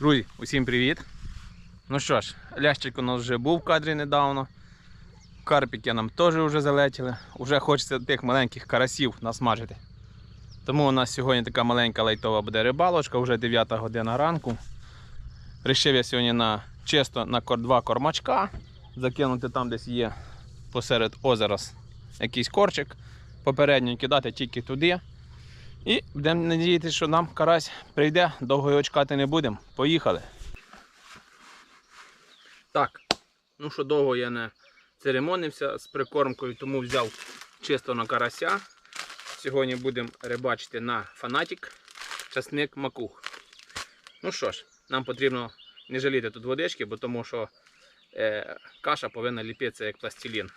Друзі, усім привіт! Ну що ж, лящик у нас вже був в кадрі недавно. Карпіки нам теж вже залетіли. Уже хочеться тих маленьких карасів насмажити. Тому у нас сьогодні така маленька лайтова буде рибалочка, вже 9 година ранку. Рішив я сьогодні на чисто на два кормачка. Закинути там десь є посеред озера якийсь корчик. Попередньо кидати тільки туди. І будемо надіятися, що нам карась прийде, довго його чекати не будемо. Поїхали. Так, ну що довго я не церемонився з прикормкою, тому взяв чисто на карася. Сьогодні будемо рибачити на фанатік, часник макух. Ну що ж, нам потрібно не жаліти тут водички, бо тому що е, каша повинна ліпитися як пластилін.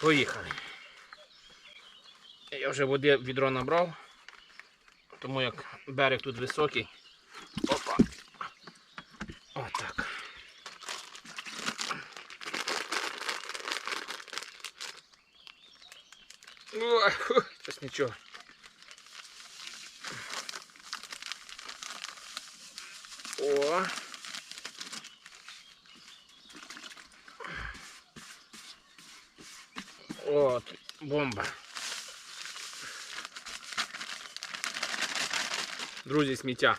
Поїхали. Вже води відро набрав, тому як берег тут високий. Опа. Отак. Фу, Щось нічого. О. От, бомба. Друзі, сміття.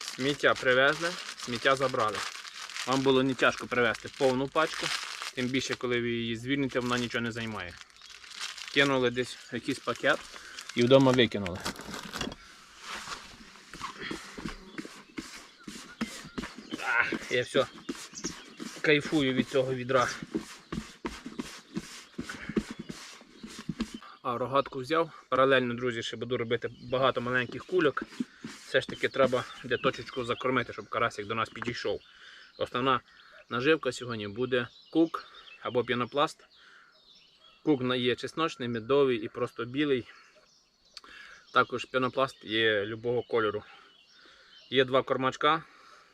Сміття привезли, сміття забрали. Вам було не тяжко привезти повну пачку, тим більше, коли ви її звільните, вона нічого не займає. Кинули десь якийсь пакет і вдома викинули. Я все кайфую від цього відра. А рогатку взяв. Паралельно, друзі, ще буду робити багато маленьких кульок. Все ж таки треба де точечку закормити, щоб карасик до нас підійшов. Основна наживка сьогодні буде кук або пінопласт. Кук є чесночний, медовий і просто білий. Також пінопласт є любого кольору. Є два кормачка.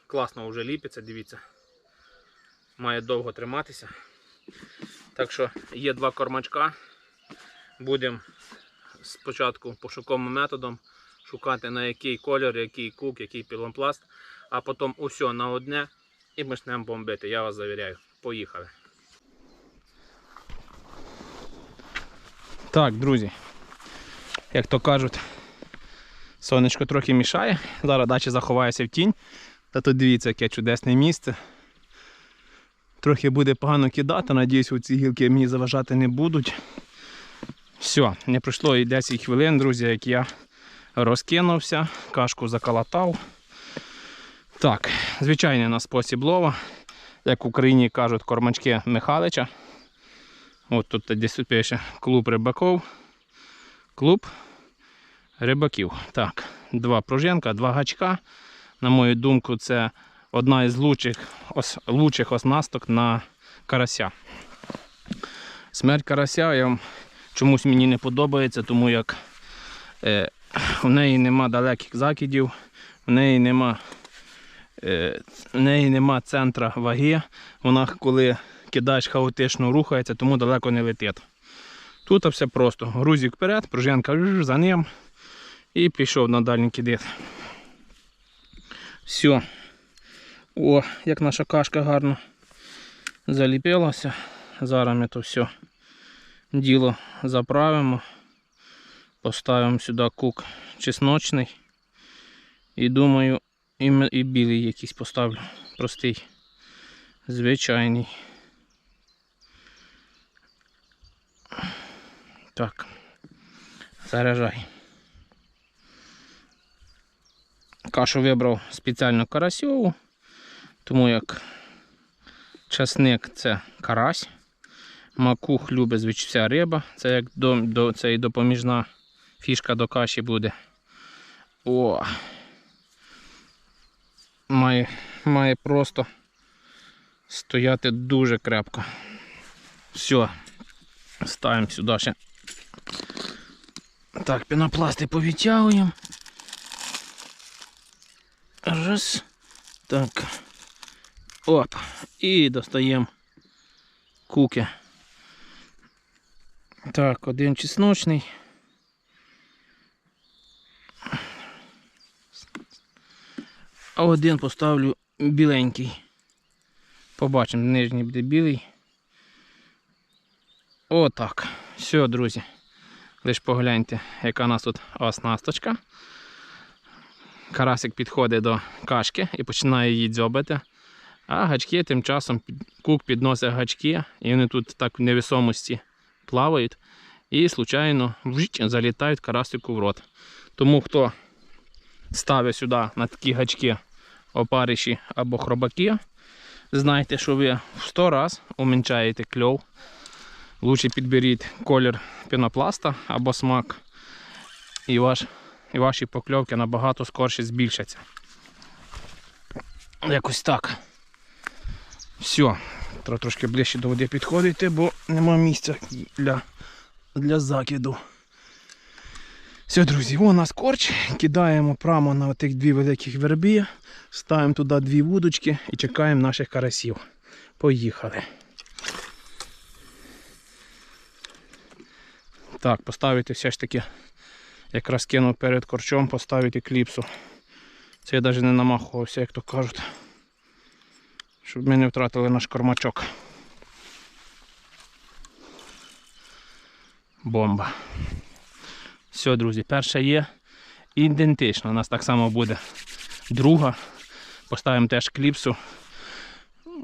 Класно вже ліпиться, дивіться. Має довго триматися. Так що є два кормачка. Будемо спочатку пошуковим методом шукати на який кольор, який кук, який піломпласт, а потім усе на одне і почнемо бомбити. Я вас завіряю. Поїхали. Так, друзі. Як то кажуть, сонечко трохи мішає. Зараз дачі заховаюся в тінь. Та тут дивіться, яке чудесне місце. Трохи буде погано кидати, надіюсь, ці гілки мені заважати не будуть. Все, не пройшло і 10 хвилин, друзі, як я розкинувся, кашку заколотав. Так, звичайний у нас спосіб лова. Як в Україні кажуть, кормачки Михалича. От тут десь пише клуб рибаків. Клуб рибаків. Так, два пружинка, два гачка. На мою думку, це одна із лучших, ос, лучших оснасток на карася. Смерть карася я вам чомусь мені не подобається, тому як е, в неї нема далеких закидів, в неї нема, е, в неї нема центра ваги. Вона коли кидаєш хаотично рухається, тому далеко не летить. Тут все просто. Грузик вперед, пружинка за ним і пішов на дальній кидит. Все. О, як наша кашка гарно заліпилася. Зараз ми то все діло заправимо. Поставимо сюди кук чесночний. І думаю, і, білий якийсь поставлю. Простий. Звичайний. Так. Заряджай. Кашу вибрав спеціально карасьову, тому як часник це карась. Макух любить вся риба. Це як до, до, це і допоміжна фішка до каші буде. О! Має, має просто стояти дуже крепко. Все. Ставимо сюди ще. Так, пінопласти повитягуємо. Раз. Так. Оп. І достаємо куки. Так, один чесночний. А один поставлю біленький. Побачимо, нижній буде білий. Отак. Все, друзі. Лиш погляньте, яка у нас тут оснасточка. Карасик підходить до кашки і починає її дзьобати. А гачки тим часом кук підносить гачки, і вони тут так в невісомості плавають. І, случайно, вжить, залітають карасику в рот. Тому хто ставить сюди на такі гачки опариші або хробаки, знайте, що ви в 100 раз уменьшаєте кльов. Лучше підберіть колір пінопласта або смак, і, ваш, і ваші покльовки набагато скорше збільшаться. Якось так. Все. Треба трошки ближче до води підходити, бо нема місця для, для закиду. Все, друзі, у нас корч. Кидаємо прямо на тих дві великих вербі, ставимо туди дві вудочки і чекаємо наших карасів. Поїхали. Так, поставити все ж таки, якраз кинув перед корчом, поставити кліпсу. Це я навіть не намахувався, як то кажуть. Щоб ми не втратили наш кормачок. Бомба. Все, друзі, перша є ідентична. У нас так само буде друга. Поставимо теж кліпсу.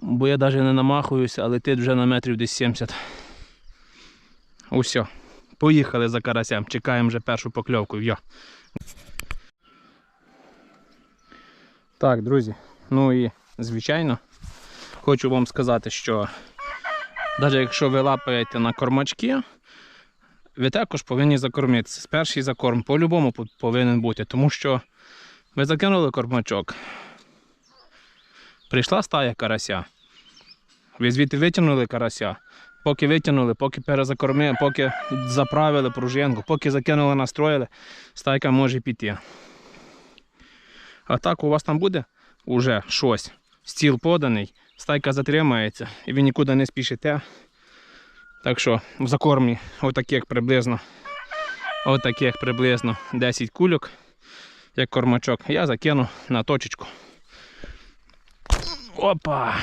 Бо я навіть не намахуюся, а летить вже на метрів десь 70. Усе. Поїхали за карасем. Чекаємо вже першу покльовку. Йо. Так, друзі. Ну і звичайно, хочу вам сказати, що навіть якщо ви лапаєте на кормачки, ви також повинні закормитися. Перший закорм по-любому повинен бути, тому що ви закинули кормачок. Прийшла стая карася. Ви звідти витягнули карася. Поки витягнули, поки перезакормили, поки заправили пружинку, поки закинули, настроїли, стайка може піти. А так у вас там буде уже щось. Стіл поданий, стайка затримається і ви нікуди не спішите. Так що в закормі отаких приблизно, отаких приблизно 10 кульок, як кормачок, я закину на точечку. Опа!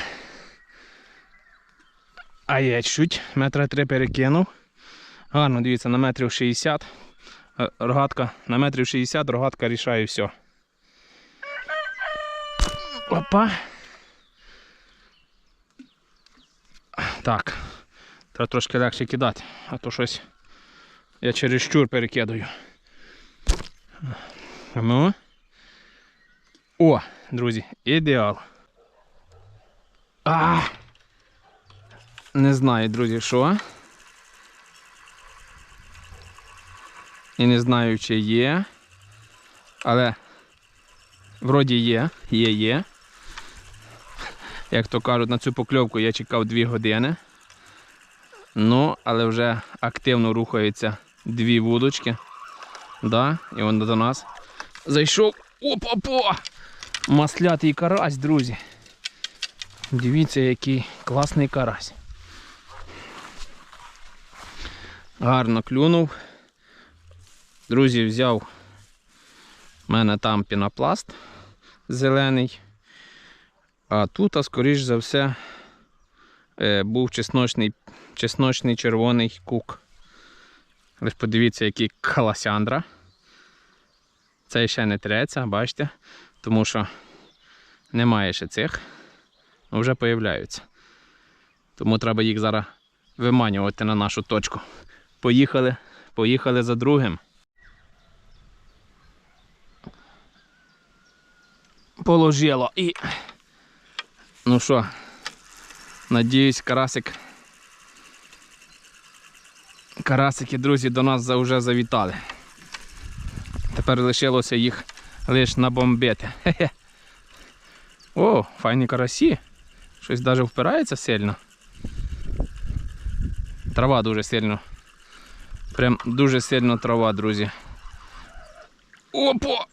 А я чуть метра три перекинув. Гарно, дивіться, на метрів 60. Е, Рогатка на метрів 60 рогатка рішає все. Опа. Так. Треба трошки легше кидати, а то щось я через щур перекидаю. Ну. О, друзі, ідеал. А! Не знаю, друзі, що. І не знаю, чи є. Але вроді є, є, є. Як то кажуть, на цю покльовку я чекав 2 години. Ну, але вже активно рухаються дві вудочки. Да, і він до нас зайшов. Опа-по! Маслятий карась, друзі. Дивіться, який класний карась. Гарно клюнув. Друзі, взяв у мене там пінопласт зелений. А тут, а скоріш за все, е, був чесночний, чесночний червоний кук. Лиш подивіться, який каласяндра. Цей ще не треться, бачите, тому що немає ще цих, але вже появляються. Тому треба їх зараз виманювати на нашу точку. Поїхали, поїхали за другим. Положило і. Ну що, надіюсь, карасик. Карасики, друзі, до нас вже завітали. Тепер лишилося їх лише набомбити. О, файні карасі. Щось навіть впирається сильно. Трава дуже сильно. Прям дуже сильно трава, друзі. Опа!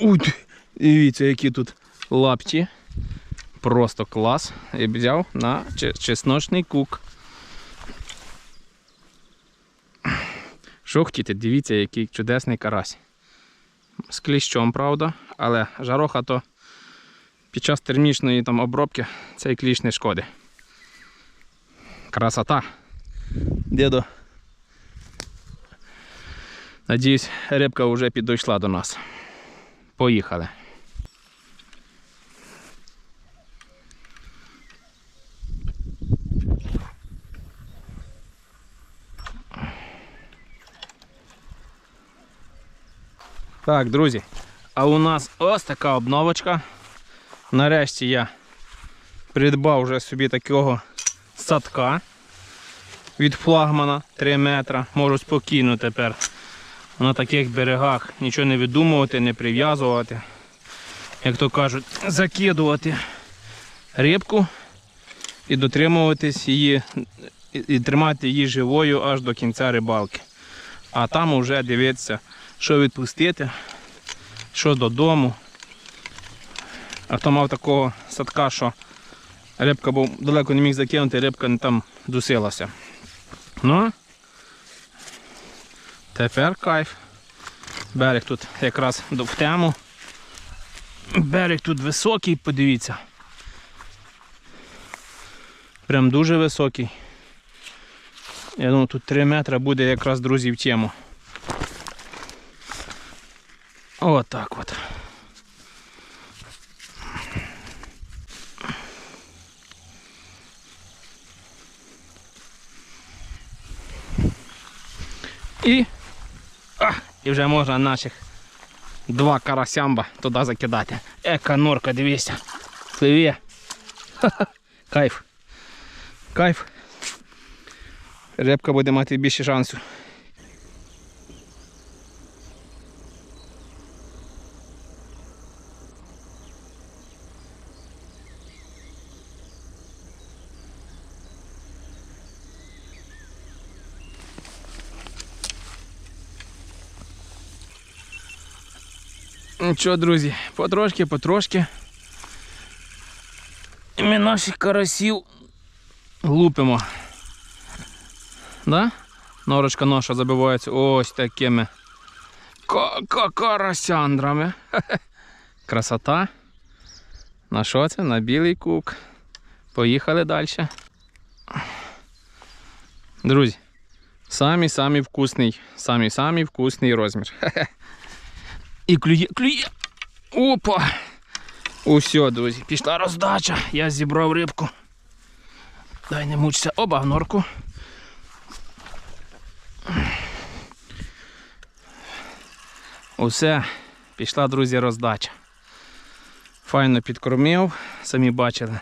Уй, дивіться, які тут лапті. Просто клас. І взяв на чесночний кук. Що хотіте, дивіться, який чудесний карась. З кліщом, правда, але жароха то під час термічної там обробки цей кліщ не шкоди. Красота. Дідо. Надіюсь, рибка вже підійшла до нас. Поїхали. Так, друзі, а у нас ось така обновочка. Нарешті я придбав вже собі такого садка від флагмана 3 метра. Можу спокійно тепер на таких берегах нічого не видумувати, не прив'язувати. Як то кажуть, закидувати рибку і дотримуватись її, і, тримати її живою аж до кінця рибалки. А там вже дивитися, що відпустити, що додому. А то мав такого садка, що рибка був далеко не міг закинути, рибка не там дусилася. Ну, тепер кайф. Берег тут якраз в тему. Берег тут високий, подивіться. Прям дуже високий. Я думаю, тут 3 метри буде якраз, друзі, в тему. Отак от. І, а, і вже можна наших два карасямба туди закидати. Ека норка, дивіться. Пливе. Ха-ха. Кайф. Кайф. Рибка буде мати більше шансу. Нічого, друзі, потрошки, потрошки. І ми наших карасів лупимо. Да? Норочка наша забивається ось такими ка- ка- карасяндрами. Красота. На що це? На білий кук. Поїхали далі. Друзі, самий-самий вкусний, самий-самий вкусний розмір. І клює, клює. Опа! Усьо, друзі, пішла роздача. Я зібрав рибку. Дай не мучся. Оба в норку. Усе, пішла, друзі, роздача. Файно підкормив, самі бачили.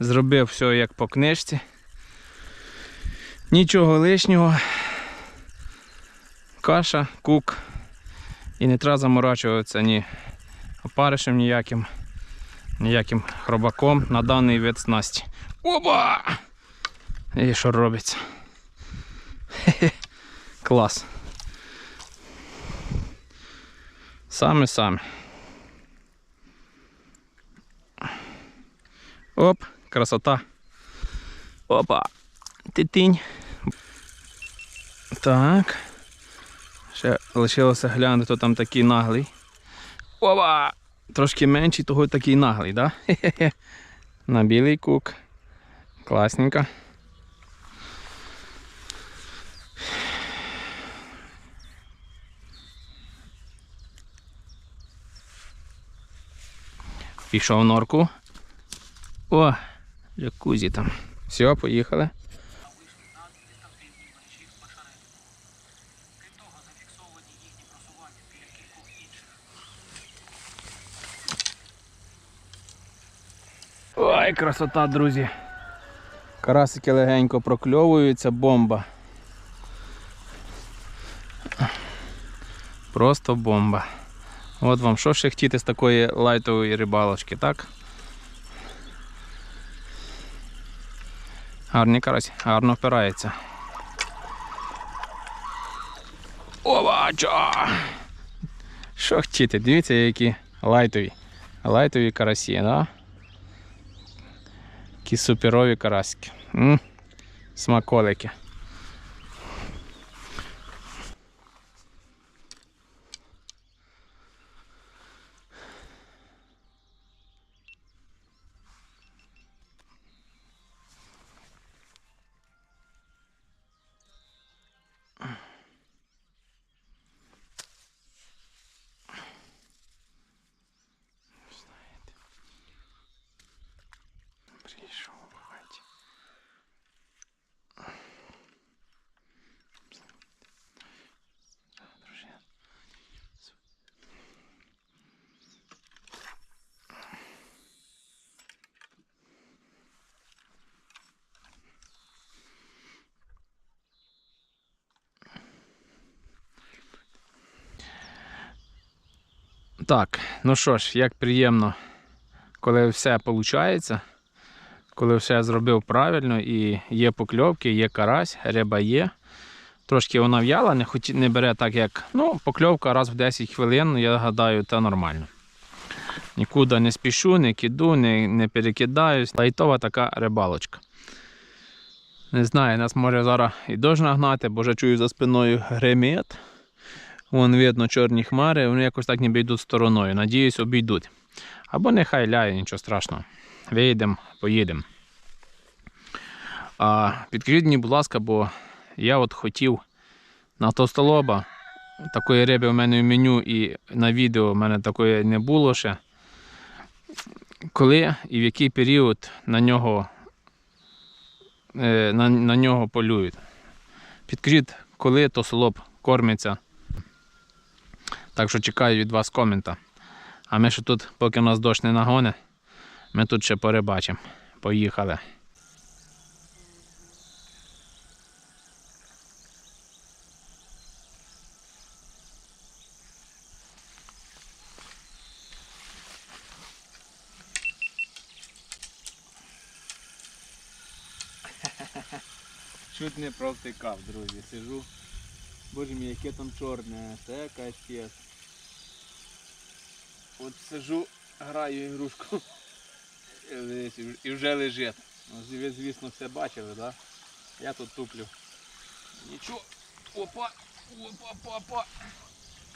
Зробив все як по книжці. Нічого лишнього. Каша, кук. І не треба заморачуватися ні опаришем ніяким, ніяким хробаком на даний вид снасті. Оба! І що робиться? Хе-хе. Клас. Саме саме. Оп, красота. Опа. Титинь. Так. Ще лишилося глянути, хто там такий наглий. Опа! Трошки менший, того такий наглий, да? Хе-хе-хе. На білий кук. Класненько. Пішов в норку. О, джакузі там. Все, поїхали. Ой, красота, друзі. Карасики легенько прокльовуються, бомба. Просто бомба. От вам що ще хотіти з такої лайтової рибалочки, так? Гарний карась, гарно впирається. Овача! Що хотіти? Дивіться, які лайтові. Лайтові карасі, да? Які суперові карасики. М? Смаколики. Так, ну що ж, як приємно, коли все виходить, коли все зробив правильно і є покльовки, є карась, риба є. Трошки вона в'яла, не, хоті, не бере так, як ну, покльовка раз в 10 хвилин, я гадаю, це нормально. Нікуди не спішу, не киду, не, не перекидаюсь. Лайтова така рибалочка. Не знаю, нас може зараз і дощ нагнати, бо вже чую за спиною гремет. Вон видно чорні хмари, вони якось так ніби йдуть стороною. Надіюсь, обійдуть. Або нехай ляє, нічого страшного. Виїдемо, поїдемо. А, підкажіть мені, будь ласка, бо я от хотів на товстолоба. Такої риби в мене в меню і на відео в мене такої не було ще. Коли і в який період на нього, е, на, на нього полюють. Підкажіть, коли товстолоб кормиться. Так що чекаю від вас комента. А ми ще тут, поки нас дощ не нагоне, ми тут ще порибачимо. Поїхали. Чуть не провтикав, друзі. Сижу. Боже мій, яке там чорне, це капець. От сижу, граю ігрушку. І вже лежить. Ну, Ви, звісно, все бачили, да? Я тут туплю. Нічого. Опа! Опа, опа, опа.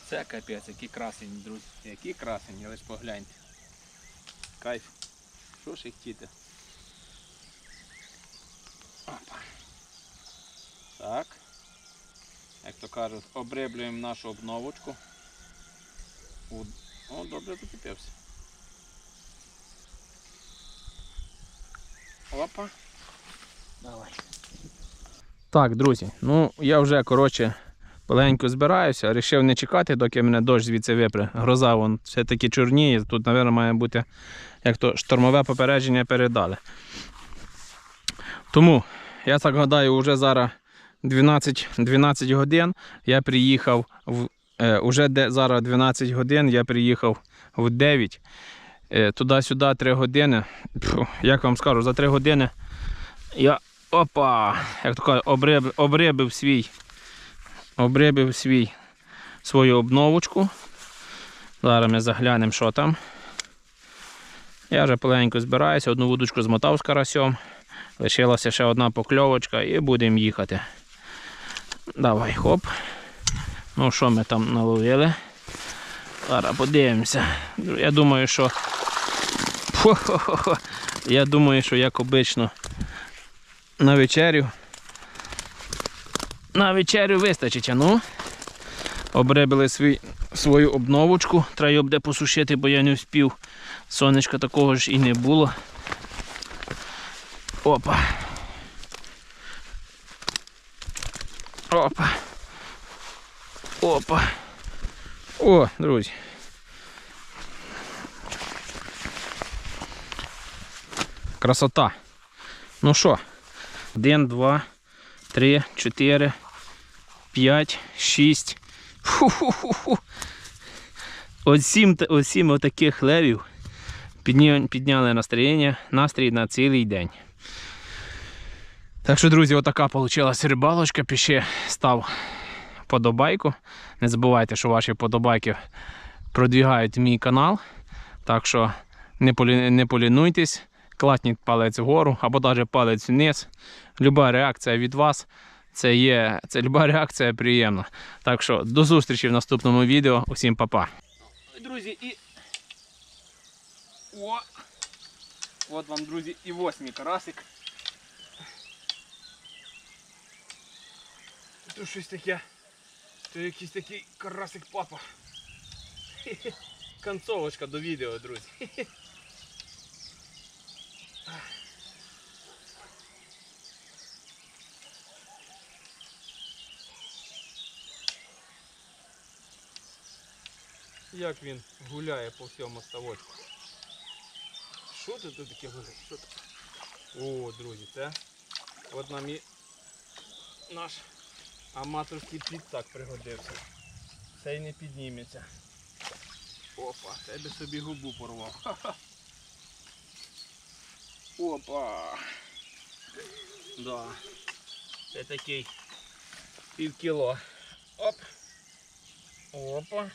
Це капець, які красені, друзі. Які красені, лиш погляньте. Кайф. Що ж їх хотіти? Опа. Так. Як то кажуть, обриблюємо нашу обновочку. О, добре закипівся. Опа. Давай. Так, друзі, ну я вже, коротше, маленько збираюся, рішив не чекати, доки мене дощ звідси випре. Гроза вон все-таки чорніє. Тут, мабуть, має бути як то штормове попередження передали. Тому, я так гадаю, вже зараз 12, 12 годин я приїхав в. Е, уже зараз 12 годин я приїхав в 9. Е, туди-сюди 3 години. Фу, як вам скажу, за 3 години я опа, як то кажуть, обриб, обрибив свій, обрибив свій свою обновочку. Зараз ми заглянемо, що там. Я вже поленько збираюся, одну вудочку змотав з карасьом. Лишилася ще одна покльовочка і будемо їхати. Давай, хоп. Ну, що ми там наловили? Зараз подивимося. Я думаю, що. Я думаю, що як обично на вечерю. На вечерю вистачить, а ну. Обребили свій, свою обновочку. Треба її буде посушити, бо я не вспів. Сонечка такого ж і не було. Опа. Опа. Опа. О, друзі. Красота. Ну що? Один, два, три, чотири, п'ять, шість. Фу-ху-ху-ху. От сім, от сім отаких левів підняли настроєння, настрій на цілий день. Так що, друзі, отака вийшла рибалочка. Піще став подобайку. Не забувайте, що ваші подобайки продвігають мій канал. Так що не, полі... не полінуйтесь, класніть палець вгору або навіть палець вниз. Люба реакція від вас. Це є, це люба реакція приємна. Так що до зустрічі в наступному відео. Усім па-па. Друзі, і. О! От вам, друзі, і восьмий карасик. Тут щось таке. То якийсь такий карасик папа. Хе-хе. Концовочка до відео, друзі. Хе-хе. Як він гуляє по всьому ставочку. Що це тут таке гуляє? Що це? О, друзі, це от нам і наш аматорський підсак пригодився. Цей не підніметься. Опа, тебе собі губу порвав. Ха-ха. Опа. Да. Це такий пів кіло. Оп. Опа.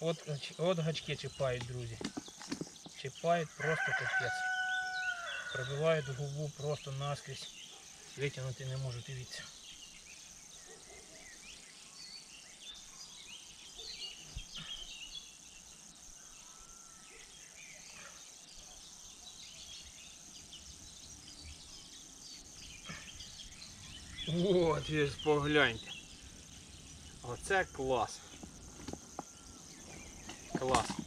От, от гачки чіпають, друзі. Чіпають просто капець. Пробивають губу просто наскрізь. Витягнути не можу, дивіться. От, ви ж погляньте. Оце клас. Клас.